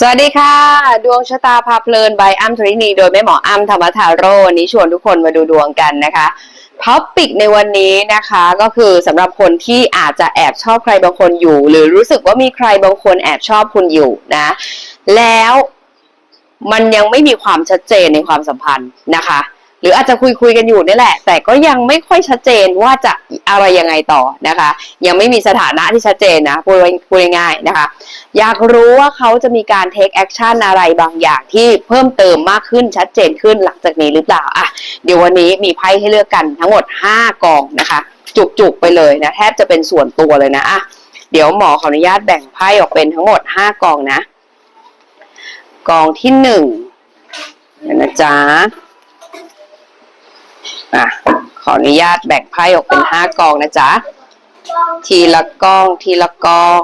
สวัสดีค่ะ ดวงชะตาพาเพลินใบอ้ำธรินีโดยแม่หมออ้ำธรรมธาโรวันนี้ชวนทุกคนมาดูดวงกันนะคะท็อปปิกในวันนี้นะคะก็คือสำหรับคนที่อาจจะแอบชอบใครบางคนอยู่ หรือรู้สึกว่ามีใครบางคนแอบชอบคุณอยู่นะ แล้วมันยังไม่มีความชัดเจนในความสัมพันธ์นะคะ หรืออาจจะคุยคุยๆกันอยู่นี่แหละ แต่ก็ยังไม่ค่อยชัดเจนว่าจะอะไรยังไงต่อนะคะ ยังไม่มีสถานะที่ชัดเจนนะพูดพูดง่ายๆนะคะ อยากรู้ว่าเขาจะมีการ take action อะไรบางอย่างที่เพิ่มเติมมากขึ้นชัดเจนขึ้นหลังจากนี้หรือเปล่าอะเดี๋ยววันนี้มีไพ่ให้เลือกกันทั้งหมด 5 กองนะคะ จุกๆไปเลยนะแทบจะเป็นส่วนตัวเลยนะอะเดี๋ยวหมอขออนุญาตแบ่งไพ่ออกเป็นทั้งหมด 5 กองนะ กองที่หนึ่งนะจ๊ะ อะขออนุญาตแบ่งไพ่ออกเป็น5กองนะจ๊ะ ทีละกองทีละกอง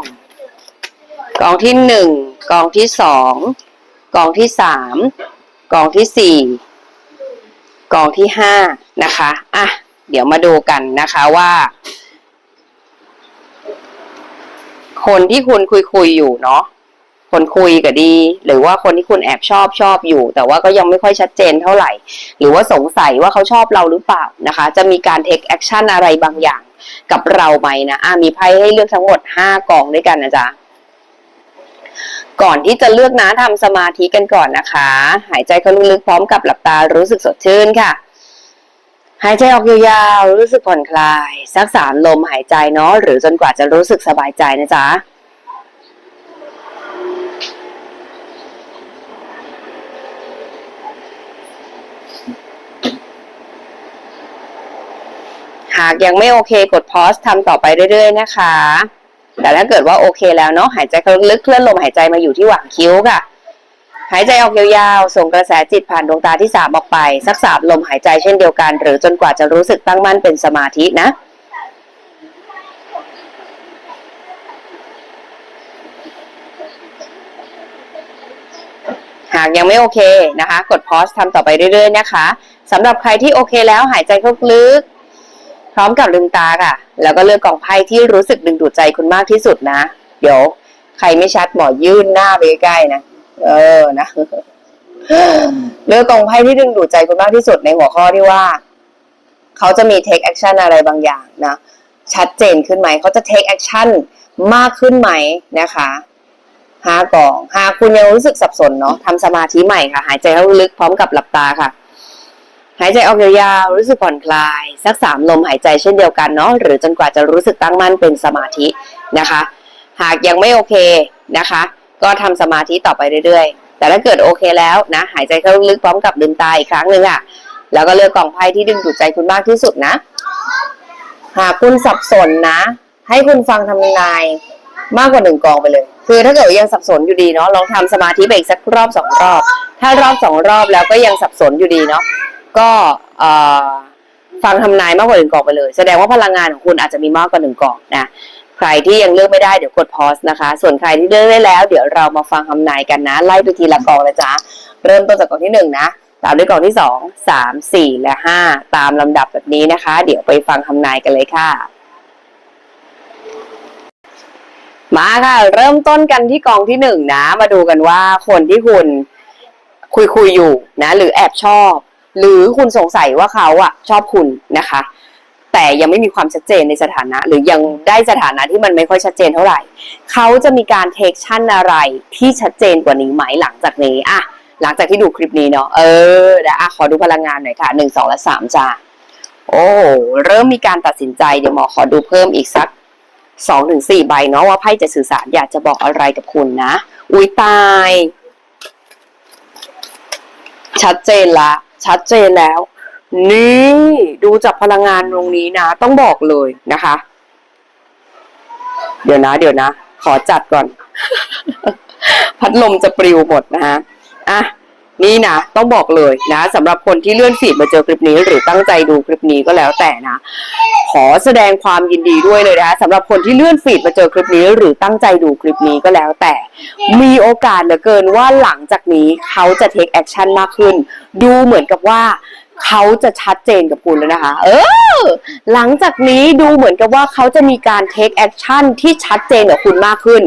กองที่หนึ่งกองที่สองกองที่สามกองที่สี่กองที่ห้านะคะอะเดี๋ยวมาดูกันนะคะว่า คนที่คุณคุยคุยอยู่เนาะ คนคุยก็ดี หรือว่าคนที่คุณแอบชอบชอบอยู่ แต่ว่าก็ยังไม่ค่อยชัดเจนเท่าไหร่ หรือว่าสงสัยว่าเขาชอบเราหรือเปล่านะคะ จะมีการ take action อะไรบางอย่างกับเราไหมนะอะมีไพ่ให้เลือกทั้งหมดห้ากองด้วยกันนะจ๊ะก่อนที่จะเลือกนะทำสมาธิกันก่อนนะคะ หายใจเข้าลึกๆพร้อมกับหลับตารู้สึกสดชื่นค่ะ หายใจออกยาวๆรู้สึกผ่อนคลาย สักสามลมหายใจเนาะหรือจนกว่าจะรู้สึกสบายใจนะจ๊ะากยังไม่โอเคกดพอสทำต่อไปเรื่อยๆนะคะ แต่ถ้าเกิดว่าโอเคแล้วเนาะหายใจเข้าลึกเคลื่อนลมหายใจมาอยู่ที่หว่างคิ้วค่ะ หายใจออกยาวๆ ส่งกระแสจิตผ่านดวงตาที่สามออกไป สักสามลมหายใจเช่นเดียวกัน หรือจนกว่าจะรู้สึกตั้งมั่นเป็นสมาธินะหากยังไม่โอเคนะคะ กดพอสทำต่อไปเรื่อยๆนะคะสำหรับใครที่โอเคแล้วหายใจเข้าลึก ร้อมกับลืมตาค่ะ แล้วก็เลือกกล่องไพ่ที่รู้สึกดึงดูดใจคุณมากที่สุดนะ เดี๋ยว ใครไม่ชัดหมอยื่นหน้าไปใกล้ๆนะ เออนะ เลือกกล่องไพ่ที่ดึงดูดใจคุณมากที่สุดในหัวข้อที่ว่า เขาจะมี take action อะไรบางอย่างนะ ชัดเจนขึ้นไหม เขาจะ take action มากขึ้นไหมนะคะห้ากล่องหากคุณยังรู้สึกสับสนเนาะทำสมาธิใหม่ค่ะ หายใจเข้าลึกพร้อมกับหลับตาค่ะ หายใจออกยาวๆรู้สึกผ่อนคลาย สักสามลมหายใจเช่นเดียวกันเนาะหรือจนกว่าจะรู้สึกตั้งมั่นเป็นสมาธินะคะ หากยังไม่โอเคนะคะ ก็ทำสมาธิต่อไปเรื่อยๆ แต่ถ้าเกิดโอเคแล้วนะหายใจเข้าลึกพร้อมกับลืมตาอีกครั้งหนึ่งอะ่ะแล้วก็เลือกกล่องไพ่ที่ดึงดูดใจคุณมากที่สุดนะ หากคุณสับสนนะ ให้คุณฟังทำนายมากกว่าหนึ่งกองไปเลย คือถ้าเกิดยังสับสนอยู่ดีเนาะลองทำสมาธิไปอีกสักรอบสองรอบ ถ้ารอบสองรอบแล้วก็ยังสับสนอยู่ดีเนาะ ก็ฟังทำนายมากกว่าหนึ่งกล่องไปเลย แสดงว่าพลังงานของคุณอาจจะมีมากกว่าหนึ่งกล่องนะใครที่ยังเลือกไม่ได้เดี๋ยวกดพอสนะคะ ส่วนใครที่เลือกได้แล้ว เดี๋ยวเรามาฟังคำนายกันนะ ไล่ไปทีละกล่องนะจ๊ะเริ่มต้นจากกล่องที่หนึ่งนะตามด้วยกล่องที่สองสามสี่และห้าตามลำดับแบบนี้นะคะ เดี๋ยวไปฟังคำนายกันเลยค่ะ มาค่ะ เริ่มต้นกันที่กองที่หนึ่งนะ มาดูกันว่าคนที่คุณคุยคุยอยู่นะ หรือแอบชอบ หรือคุณสงสัยว่าเขาอะชอบคุณนะคะ แต่ยังไม่มีความชัดเจนในสถานะ หรือยังได้สถานะที่มันไม่ค่อยชัดเจนเท่าไหร่เขาจะมีการเทคชั่นอะไรที่ชัดเจนกว่านี้ไหมหลังจากนี้อะหลังจากที่ดูคลิปนี้เนาะเออเดี๋ยวอะขอดูพลังงานหน่อยค่ะหนึ่งสองและสามจ้าโอ้เริ่มมีการตัดสินใจเดี๋ยวหมอขอดูเพิ่มอีกสักสองถึงสี่ใบเนาะว่าไพ่จะสื่อสารอยากจะบอกอะไรกับคุณนะ อุ้ยตาย ชัดเจนละ ชัดเจนแล้ว นี่ดูจากพลังงานตรงนี้นะ ต้องบอกเลยนะคะ เดี๋ยวนะ เดี๋ยวนะ ขอจัดก่อน พัดลมจะปลิวหมดนะฮะอะ นี่นะต้องบอกเลยนะสำหรับคนที่เลื่อนฟีดมาเจอคลิปนี้ หรือตั้งใจดูคลิปนี้ก็แล้วแต่นะ ขอแสดงความยินดีด้วยเลยนะคะสำหรับคนที่เลื่อนฟีดมาเจอคลิปนี้ หรือตั้งใจดูคลิปนี้ก็แล้วแต่ มีโอกาสเหลือเกินว่าหลังจากนี้เขาจะ take action มากขึ้น ดูเหมือนกับว่าเขาจะชัดเจนกับคุณแล้วนะคะ เออ หลังจากนี้ดูเหมือนกับว่าเขาจะมีการ take action ที่ชัดเจนกับคุณมากขึ้น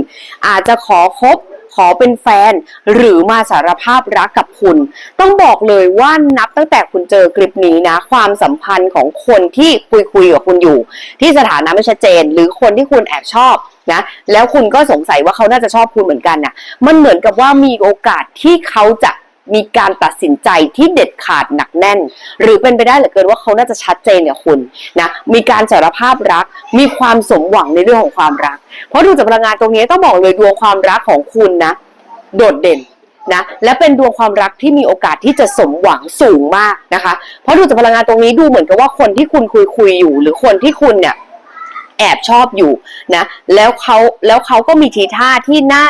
อาจจะขอคบ ขอเป็นแฟน หรือมาสารภาพรักกับคุณ ต้องบอกเลยว่านับตั้งแต่คุณเจอคลิปนี้นะ ความสัมพันธ์ของคนที่คุยคุยกับคุณอยู่ ที่สถานะไม่ชัดเจน หรือคนที่คุณแอบชอบนะแล้วคุณก็สงสัยว่าเขาน่าจะชอบคุณเหมือนกันน่ะมันเหมือนกับว่ามีโอกาสที่เขาจะ มีการตัดสินใจที่เด็ดขาดหนักแน่น หรือเป็นไปได้เหลือเกินว่าเขาน่าจะชัดเจนกับคุณนะมีการสารภาพรัก มีความสมหวังในเรื่องของความรัก เพราะดูจากพลังงานตรงนี้ต้องบอกเลยดวงความรักของคุณนะ โดดเด่นนะและเป็นดวงความรักที่มีโอกาสที่จะสมหวังสูงมากนะคะ เพราะดูจากพลังงานตรงนี้ดูเหมือนกับว่าคนที่คุณคุยคุยอยู่ หรือคนที่คุณเนี่ยแอบชอบอยู่นะแล้วเขาแล้วเขาก็มีทีท่าที่น่า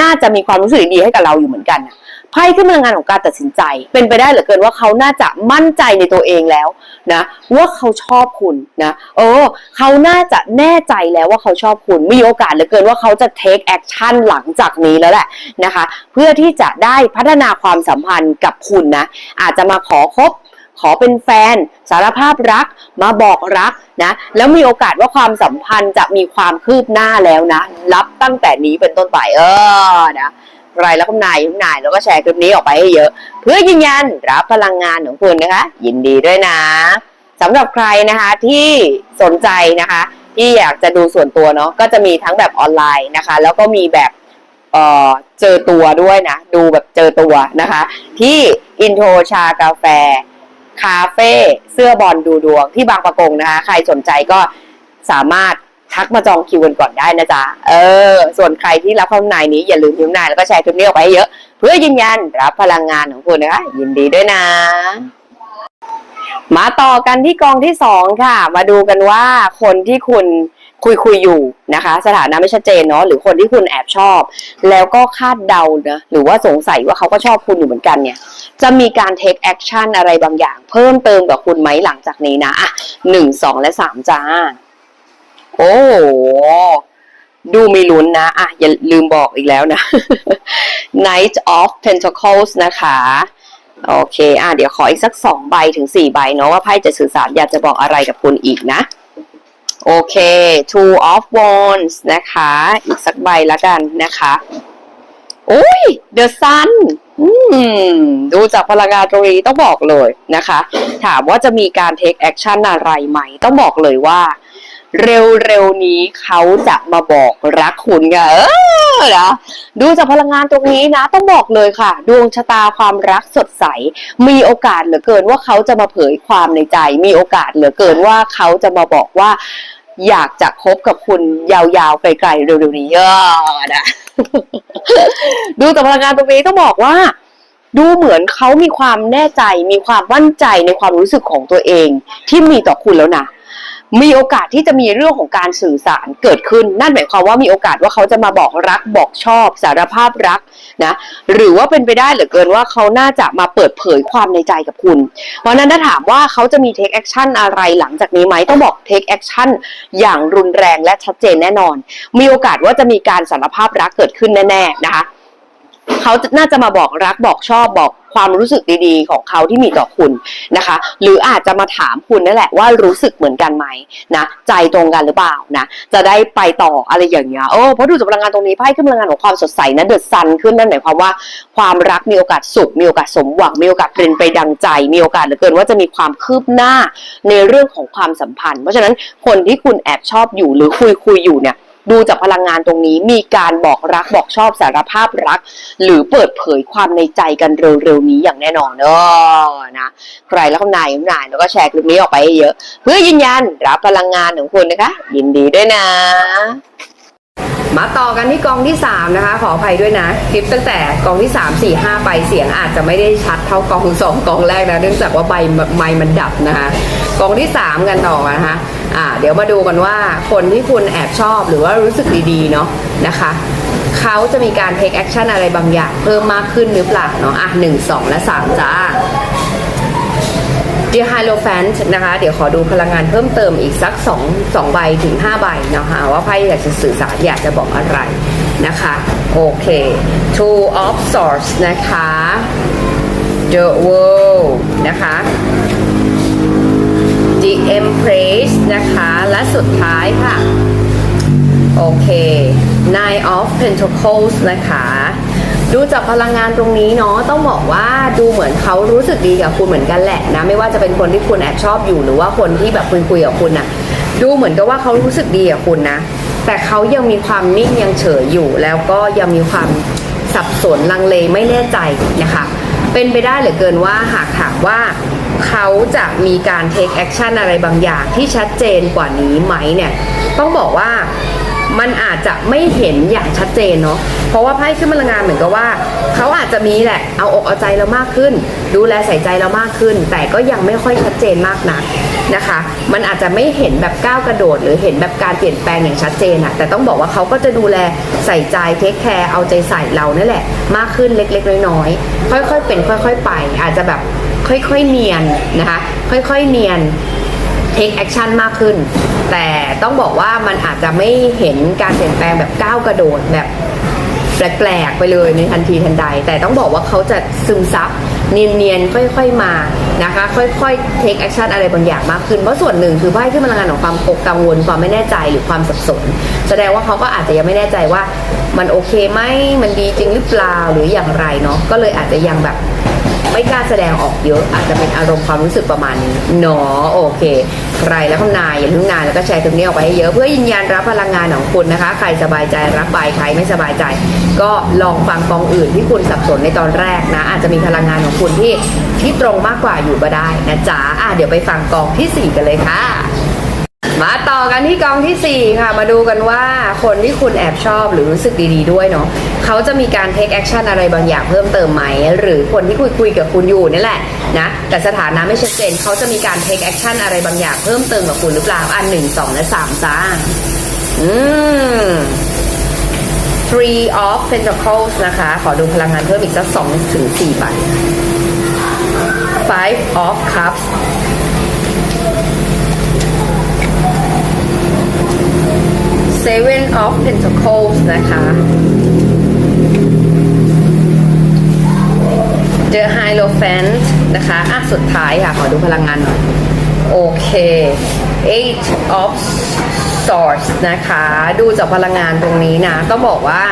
น่าจะมีความรู้สึกดีให้กับเราอยู่เหมือนกันนะ ไพ่ขึ้นพลังงานของการตัดสินใจ เป็นไปได้เหลือเกินว่าเขาน่าจะมั่นใจในตัวเองแล้วนะว่าเขาชอบคุณนะเออเขาน่าจะแน่ใจแล้วว่าเขาชอบคุณมีโอกาสเหลือเกินว่าเขาจะ take action หลังจากนี้แล้วแหละนะคะ เพื่อที่จะได้พัฒนาความสัมพันธ์กับคุณนะอาจจะมาขอคบขอเป็นแฟน สารภาพรักมาบอกรักนะแล้วมีโอกาสว่าความสัมพันธ์จะมีความคืบหน้าแล้วนะ รับตั้งแต่นี้เป็นต้นไปเออนะ ใครแล้วก็นายทุกนายแล้วก็แชร์คลิปนี้ออกไปให้เยอะ เพื่อยืนยันรับพลังงานของคุณนะคะ ยินดีด้วยนะสำหรับใครนะคะที่สนใจนะคะ ที่อยากจะดูส่วนตัวเนาะก็จะมีทั้งแบบออนไลน์นะคะ แล้วก็มีแบบเออเจอตัวด้วยนะ ดูแบบเจอตัวนะคะ ที่อินโทรชากาแฟ คาเฟ่เสื้อบอลดูดวงที่บางประกงนะคะ ใครสนใจก็สามารถ ทักมาจองคิวกันก่อนได้นะจ๊ะ เออ ส่วนใครที่รับข้างในนี้อย่าลืมพิมพ์นายแล้วก็แชร์คลิปนี้ออกไปให้เยอะ เพื่อยืนยันรับพลังงานของคุณนะคะ ยินดีด้วยนะ มาต่อกันที่กองที่สองค่ะ มาดูกันว่าคนที่คุณคุยคุยอยู่นะคะ สถานะไม่ชัดเจนเนาะหรือคนที่คุณแอบชอบ แล้วก็คาดเดานะหรือว่าสงสัยว่าเขาก็ชอบคุณอยู่เหมือนกันเนี่ย จะมีการ take action อะไรบางอย่าง เพิ่มเติมกับคุณไหมหลังจากนี้นะอะหนึ่งสองและสามจ้า โอ้โห ดูมีลุ้นนะอะอย่าลืมบอกอีกแล้วนะ Knight of Pentacles นะคะ โอเค อะเดี๋ยวขออีกสักสองใบถึงสี่ใบเนาะว่าไพ่จะสื่อสารอยากจะบอกอะไรกับคุณอีกนะ โอเค two of wands นะคะ อีกสักใบละกันนะคะโอ้ย the sun ดูจากพลังงานตรงนี้ต้องบอกเลยนะคะ ถามว่าจะมีการ take action อะไรไหม ต้องบอกเลยว่า เร็วๆนี้เขาจะมาบอกรักคุณไงเออนะดูจากพลังงานตรงนี้นะ ต้องบอกเลยค่ะ ดวงชะตาความรักสดใส มีโอกาสเหลือเกินว่าเขาจะมาเผยความในใจ มีโอกาสเหลือเกินว่าเขาจะมาบอกว่า อยากจะคบกับคุณยาวๆไกลๆเร็วๆนี้เออนะดูจากพลังงานตรงนี้ต้องบอกว่าดูเหมือนเขามีความแน่ใจ มีความมั่นใจในความรู้สึกของตัวเองที่มีต่อคุณแล้วนะ มีโอกาสที่จะมีเรื่องของการสื่อสารเกิดขึ้น นั่นหมายความว่ามีโอกาสว่าเขาจะมาบอกรักบอกชอบ สารภาพรักนะหรือว่าเป็นไปได้เหลือเกินว่าเขาน่าจะมาเปิดเผยความในใจกับคุณ เพราะนั้นถ้าถามว่าเขาจะมี take action อะไรหลังจากนี้ไหมต้องบอก take action อย่างรุนแรงและชัดเจนแน่นอน มีโอกาสว่าจะมีการสารภาพรักเกิดขึ้นแน่ๆนะคะ เขาน่าจะมาบอกรักบอกชอบบอกความรู้สึกดีๆ ของเขาที่มีต่อคุณนะคะ หรืออาจจะมาถามคุณนั่นแหละว่ารู้สึกเหมือนกันไหมนะใจตรงกันหรือเปล่านะจะได้ไปต่ออะไรอย่างเงี้ยโอ้เพราะดูจากพลังงานตรงนี้ไพ่ขึ้นพลังงานของความสดใสนะเดือดซันขึ้นนั่นหมายความว่าความรักมีโอกาสสุขมีโอกาสสมหวังมีโอกาสเป็นไปดังใจ มีโอกาสเหลือเกินว่าจะมีความคืบหน้าในเรื่องของความสัมพันธ์ เพราะฉะนั้นคนที่คุณแอบชอบอยู่หรือคุยคุยอยู่เนี่ย ดูจากพลังงานตรงนี้มีการบอกรักบอกชอบสารภาพรัก หรือเปิดเผยความในใจกันเร็วๆนี้อย่างแน่นอนเนอะนะใครแล้วคำนายคำนายแล้วก็แชร์คลิปนี้ออกไปให้เยอะ เพื่อยืนยันรับพลังงานของคุณนะคะ ยินดีด้วยนะ มาต่อกันที่กองที่ 3 นะคะ ขออภัยด้วยนะ คลิปตั้งแต่กองที่ 3 4 5 ไปเสียงอาจจะไม่ได้ชัดเท่ากอง2กองแรกนะเนื่องจากว่าใบไมค์มันดับนะคะกองที่ 3 กันต่อนะคะ อ่าเดี๋ยวมาดูกันว่าคนที่คุณแอบชอบหรือว่ารู้สึกดีๆเนาะนะคะเขาจะมีการ take action อะไรบางอย่างเพิ่มมากขึ้นหรือเปล่าเนาะอะ1 2และ3จ้า d e a r h i l o f a n t นะคะ เดี๋ยวขอดูพลังงานเพิ่มเติมอีกสัก2 2ใบถึง 5 ใบนะคะว่าไพ่อยากจะสื่อสารอยากจะบอกอะไรนะคะ โอเค Two of Swords นะคะ The World นะคะ The Empress นะคะ และสุดท้ายค่ะ โอเค Nine of Pentacles นะคะดูจากพลังงานตรงนี้เนาะต้องบอกว่าดูเหมือนเขารู้สึกดีกับคุณเหมือนกันแหละนะไม่ว่าจะเป็นคนที่คุณแอบชอบอยู่หรือว่าคนที่แบบคุยคุยๆกับคุณน่ะดูเหมือนกับว่าเขารู้สึกดีกับคุณนะ แต่เขายังมีความนิ่งยังเฉยอยู่ แล้วก็ยังมีความสับสนลังเลไม่แน่ใจนะคะ เป็นไปได้เหลือเกินว่าหากถามว่า เขาจะมีการ take action อะไรบางอย่างที่ชัดเจนกว่านี้ไหมเนี่ย ต้องบอกว่ามันอาจจะไม่เห็นอย่างชัดเจนเนาะ เพราะว่าไพ่ขึ้นพลังงานเหมือนกับว่า เขาอาจจะมีแหละเอาอกเอาใจเรามากขึ้น ดูแลใส่ใจเรามากขึ้น แต่ก็ยังไม่ค่อยชัดเจนมากนักนะคะ มันอาจจะไม่เห็นแบบก้าวกระโดด หรือเห็นแบบการเปลี่ยนแปลงอย่างชัดเจนอะแต่ต้องบอกว่าเขาก็จะดูแลใส่ใจเทคแคร์เอาใจใส่เรานั่นแหละ มากขึ้นเล็ก ๆ น้อยๆค่อย ๆ เป็น ค่อย ๆ ไป อาจจะแบบ ค่อยๆเนียนนะคะ ค่อยๆเนียนเทคแอคชั่นมากขึ้น แต่ต้องบอกว่ามันอาจจะไม่เห็นการเปลี่ยนแปลงแบบก้าวกระโดดแบบแปลกๆไปเลยในทันทีทันใด แต่ต้องบอกว่าเขาจะซึมซับเนียนๆ ค่อยๆมานะคะ ค่อยๆเทคแอคชั่นอะไรบางอย่างมากขึ้น เพราะส่วนหนึ่งคือไพ่ที่พลังงานของความกกังวลความไม่แน่ใจหรือความสับสน แสดงว่าเขาก็อาจจะยังไม่แน่ใจว่ามันโอเคไหมมันดีจริงหรือเปล่าหรืออย่างไรเนาะก็เลยอาจจะยังแบบ ไม่กล้าแสดงออกเยอะ อาจจะเป็นอารมณ์ความรู้สึกประมาณนี้เนาะโอเค ใครแล้วคำนายอย่าลืมนานแล้วก็แชร์คลิปนี้ออกไปให้เยอะ เพื่อยืนยันรับพลังงานของคุณนะคะ ใครสบายใจรับไปใครไม่สบายใจ ก็ลองฟังกองอื่นที่คุณสับสนในตอนแรกนะ อาจจะมีพลังงานของคุณที่ที่ตรงมากกว่าอยู่ก็ได้นะจ๊ะอะเดี๋ยวไปฟังกองที่สี่กันเลยค่ะ มาต่อกันที่กองที่ 4 ค่ะ มาดูกันว่าคนที่คุณแอบชอบหรือรู้สึกดีๆด้วยเนาะเขาจะมีการ take action อะไรบางอย่างเพิ่มเติมไหม หรือคนที่คุยคุยกับคุณอยู่นี่แหละนะแต่สถานะไม่ชัดเจนเขาจะมีการ take action อะไรบางอย่างเพิ่มเติมกับคุณหรือเปล่าอันหนึ่งสองและสามจ้าอืม three of pentacles นะคะ ขอดูพลังงานเพิ่มอีกสักสองถึงสี่ใบ five of cups Seven of Pentacles นะคะ The Hierophant นะคะอะสุดท้ายค่ะ ขอดูพลังงานหน่อย โอเค Eight of Swords นะคะ ดูจากพลังงานตรงนี้นะต้องบอกว่า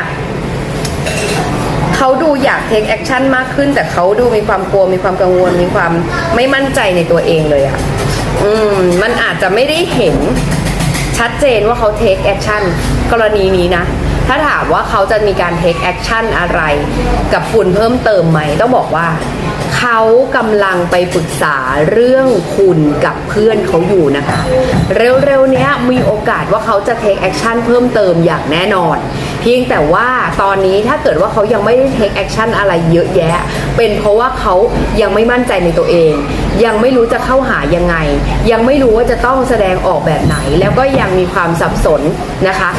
เขาดูอยาก take action มากขึ้น แต่เขาดูมีความกลัวมีความกังวลมีความไม่มั่นใจในตัวเองเลยอะ่ะ อืม มันอาจจะไม่ได้เห็น ชัดเจนว่าเขาเทคแอคชั่นกรณีนี้นะ ถ้าถามว่าเขาจะมีการ take action อะไร กับคุณเพิ่มเติมไหมต้องบอกว่า เขากำลังไปปรึกษาเรื่องคุณกับเพื่อนเขาอยู่นะคะ เร็วๆเนี้ยมีโอกาสว่าเขาจะ take action เพิ่มเติมอย่างแน่นอน เพียงแต่ว่าตอนนี้ถ้าเกิดว่าเขายังไม่ได้ take action อะไรเยอะแยะ เป็นเพราะว่าเขายังไม่มั่นใจในตัวเอง ยังไม่รู้จะเข้าหายังไง ยังไม่รู้ว่าจะต้องแสดงออกแบบไหน แล้วก็ยังมีความสับสนนะคะ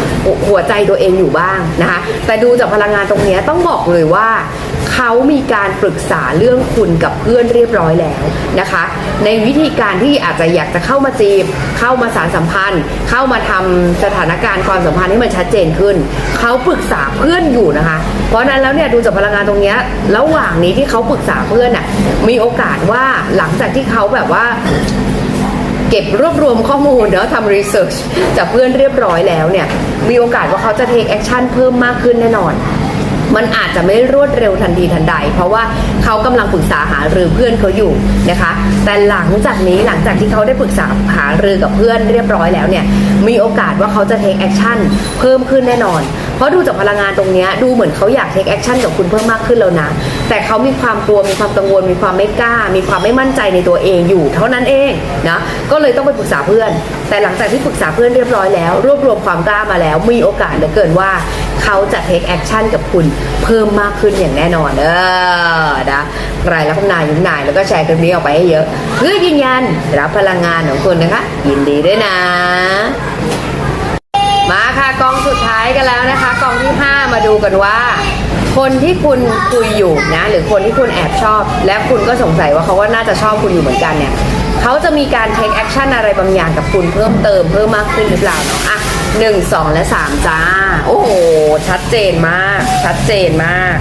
หัวใจตัวเองอยู่บ้างนะคะแต่ดูจากพลังงานตรงนี้ต้องบอกเลยว่าเขามีการปรึกษาเรื่องคุณกับเพื่อนเรียบร้อยแล้วนะคะ ในวิธีการที่อาจจะอยากจะเข้ามาจีบ เข้ามาสารสัมพันธ์ เข้ามาทำสถานการณ์ความสัมพันธ์ให้มันชัดเจนขึ้น เขาปรึกษาเพื่อนอยู่นะคะ เพราะนั้นแล้วเนี่ยดูจากพลังงานตรงนี้ระหว่างนี้ที่เขาปรึกษาเพื่อนน่ะมีโอกาสว่าหลังจากที่เขาแบบว่า เก็บรวบรวมข้อมูลเนาะทำรีเสิร์ชจากเพื่อนเรียบร้อยแล้วเนี่ย มีโอกาสว่าเขาจะเทคแอคชั่นเพิ่มมากขึ้นแน่นอน มันอาจจะไม่รวดเร็วทันทีทันใด เพราะว่าเขากำลังปรึกษาหารือเพื่อนเขาอยู่นะคะ แต่หลังจากนี้หลังจากที่เขาได้ปรึกษาหารือกับเพื่อนเรียบร้อยแล้วเนี่ย มีโอกาสว่าเขาจะ take action เพิ่มขึ้นแน่นอน เพราะดูจากพลังงานตรงนี้ดูเหมือนเขาอยาก take action กับคุณเพิ่มมากขึ้นแล้วนะ แต่เขามีความกลัวมีความกังวล มีความไม่กล้า มีความไม่มั่นใจในตัวเองอยู่ เท่านั้นเองนะก็เลยต้องไปปรึกษาเพื่อน แต่หลังจากที่ปรึกษาเพื่อนเรียบร้อยแล้ว รวบรวมความกล้ามาแล้ว มีโอกาสเหลือเกินว่าเขาจะ take action กับคุณเพิ่มมากขึ้นอย่างแน่นอน เออนะใครแล้วก็นายยิ้มนายแล้วก็แชร์คลิปนี้ออกไปให้เยอะ เพื่อยืนยันรับพลังงานของคุณนะคะ ยินดีด้วยนะ มาค่ะกองสุดท้ายกันแล้วนะคะ กองที่ 5 มาดูกันว่าคนที่คุณคุยอยู่นะหรือคนที่คุณแอบชอบ และคุณก็สงสัยว่าเขาก็น่าจะชอบคุณอยู่เหมือนกันเนี่ยเขาจะมีการ take action อะไรบางอย่างกับคุณเพิ่มเติมเพิ่มมากขึ้นหรือเปล่าเนาะอะ หนึ่งสองและสามจ้า โอ้โห ชัดเจนมาก ชัดเจนมาก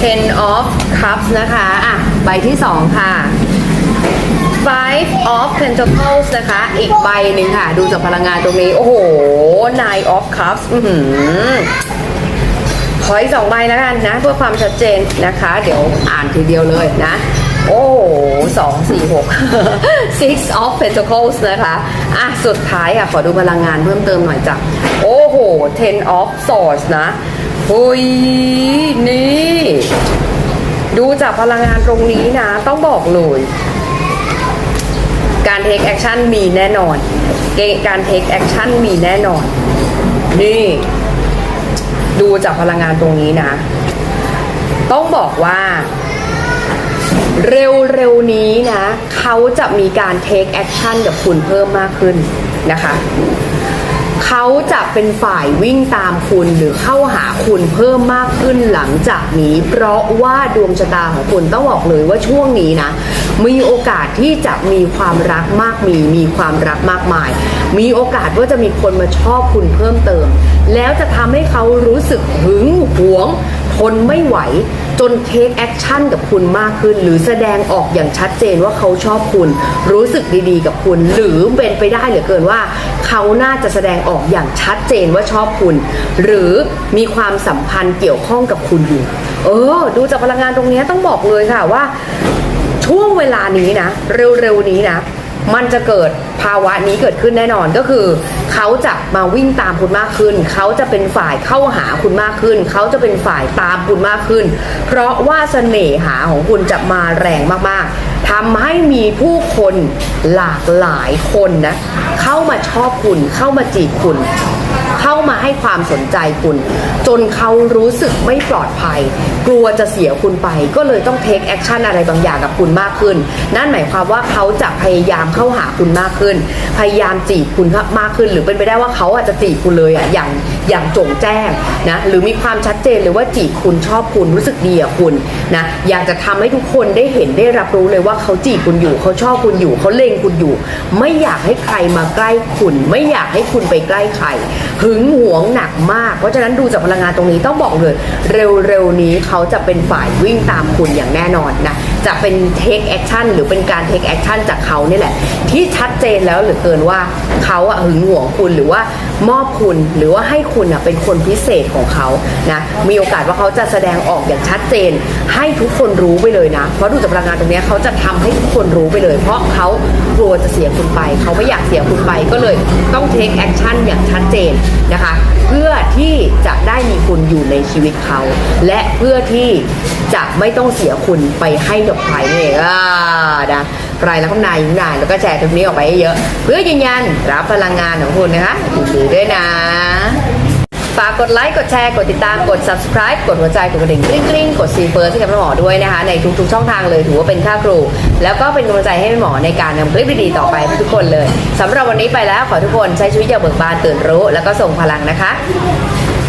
ten of cups นะคะ อะ ใบที่สองค่ะ Five of Pentacles นะคะ อีกใบหนึ่งค่ะ ดูจากพลังงานตรงนี้ โอ้โห Nine of Cups อือหือขออีกสองใบแล้วกันนะ เพื่อความชัดเจนนะคะ เดี๋ยวอ่านทีเดียวเลยนะ โอ้สองสี่หก six of pentacles นะคะ อะ สุดท้ายอะ ขอดูพลังงานเพิ่มเติมหน่อยจ้ะ โอ้โห ten of swords นะหุยนี่ ดูจากพลังงานตรงนี้นะ ต้องบอกเลยการ take action มีแน่นอน การ take action มีแน่นอน นี่ ดูจากพลังงานตรงนี้นะ ต้องบอกว่า เร็วๆนี้นะ เขาจะมีการ take action กับคุณเพิ่มมากขึ้นนะคะ เขาจะเป็นฝ่ายวิ่งตามคุณหรือเข้าหาคุณเพิ่มมากขึ้นหลังจากนี้ เพราะว่าดวงชะตาของคุณต้องบอกเลยว่าช่วงนี้นะ มีโอกาสที่จะมีความรักมากมี มีความรักมากมาย มีโอกาสว่าจะมีคนมาชอบคุณเพิ่มเติม แล้วจะทำให้เขารู้สึกหึงหวง ทนไม่ไหว จนเทคแอคชั่นกับคุณมากขึ้น หรือแสดงออกอย่างชัดเจนว่าเขาชอบคุณ รู้สึกดีๆ กับคุณ หรือเป็นไปได้เหลือเกินว่า เขาน่าจะแสดงออกอย่างชัดเจนว่าชอบคุณ หรือมีความสัมพันธ์เกี่ยวข้องกับคุณอยู่ เออ ดูจากพลังงานตรงนี้ต้องบอกเลยค่ะว่า ช่วงเวลานี้นะ เร็วๆนี้นะ มันจะเกิดภาวะนี้เกิดขึ้นแน่นอนก็คือ เขาจะมาวิ่งตามคุณมากขึ้น เขาจะเป็นฝ่ายเข้าหาคุณมากขึ้น เขาจะเป็นฝ่ายตามคุณมากขึ้น เพราะว่าเสน่หาของคุณจะมาแรงมากๆ ทำให้มีผู้คนหลากหลายคนนะ เข้ามาชอบคุณเข้ามาจีบคุณ เข้ามาให้ความสนใจคุณ จนเขารู้สึกไม่ปลอดภัย กลัวจะเสียคุณไป ก็เลยต้องเทคแอคชั่นอะไรบางอย่างกับคุณมากขึ้น นั่นหมายความว่าเขาจะพยายามเข้าหาคุณมากขึ้น พยายามจีบคุณมากขึ้น หรือเป็นไปได้ว่าเขาอาจจะจีบคุณเลยอะอย่างอย่างจงแจ้งนะหรือมีความชัดเจนเลยว่าจีบคุณชอบคุณรู้สึกดีกับคุณนะอยากจะทำให้ทุกคนได้เห็นได้รับรู้เลยว่าว่าเขาจีบคุณอยู่เขาชอบคุณอยู่เขาเล็งคุณอยู่ ไม่อยากให้ใครมาใกล้คุณ ไม่อยากให้คุณไปใกล้ใครหึงหวงหนักมาก เพราะฉะนั้นดูจากพลังงานตรงนี้ต้องบอกเลย เร็วๆนี้เขาจะเป็นฝ่ายวิ่งตามคุณอย่างแน่นอนนะ จะเป็น take action หรือเป็นการ take action จากเขานี่แหละ ที่ชัดเจนแล้วเหลือเกินว่าเขาอะหึงหวงคุณหรือว่ามอบคุณหรือว่าให้คุณอะเป็นคนพิเศษของเขานะมีโอกาสว่าเขาจะแสดงออกอย่างชัดเจน ให้ทุกคนรู้ไปเลยนะ เพราะดูจากพลังงานตรงนี้เขาจะทำให้ทุกคนรู้ไปเลย เพราะเขากลัวจะเสียคุณไป เขาไม่อยากเสียคุณไปก็เลยต้อง take action อย่างชัดเจนนะคะ เพื่อ ที่จะได้มีคุณอยู่ในชีวิตเขา และเพื่อที่จะไม่ต้องเสียคุณไปให้กับใครนี่เองอ่านะใครแล้วข้างในยิ้มได้แล้วก็แชร์คลิปนี้ออกไปเยอะ เพื่อยืนยันรับพลังงานของคุณนะคะยินดีด้วยนะ ฝากกดไลค์ กดแชร์ กดติดตาม กด subscribe กดหัวใจ กดกระดิ่งกริ๊งกริ๊งกดซีเฟิร์สให้กับแม่หมอด้วยนะคะ ในทุกๆช่องทางเลยถือว่าเป็นค่าครู แล้วก็เป็นกำลังใจให้แม่หมอในการนำคลิปดีๆต่อไปให้ทุกคนเลยสำหรับวันนี้ไปแล้วขอทุกคนใช้ชีวิตอย่างเบิกบานตื่นรู้ แล้วก็ส่งพลังนะคะ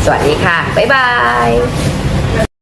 สวัสดีค่ะบ๊ายบาย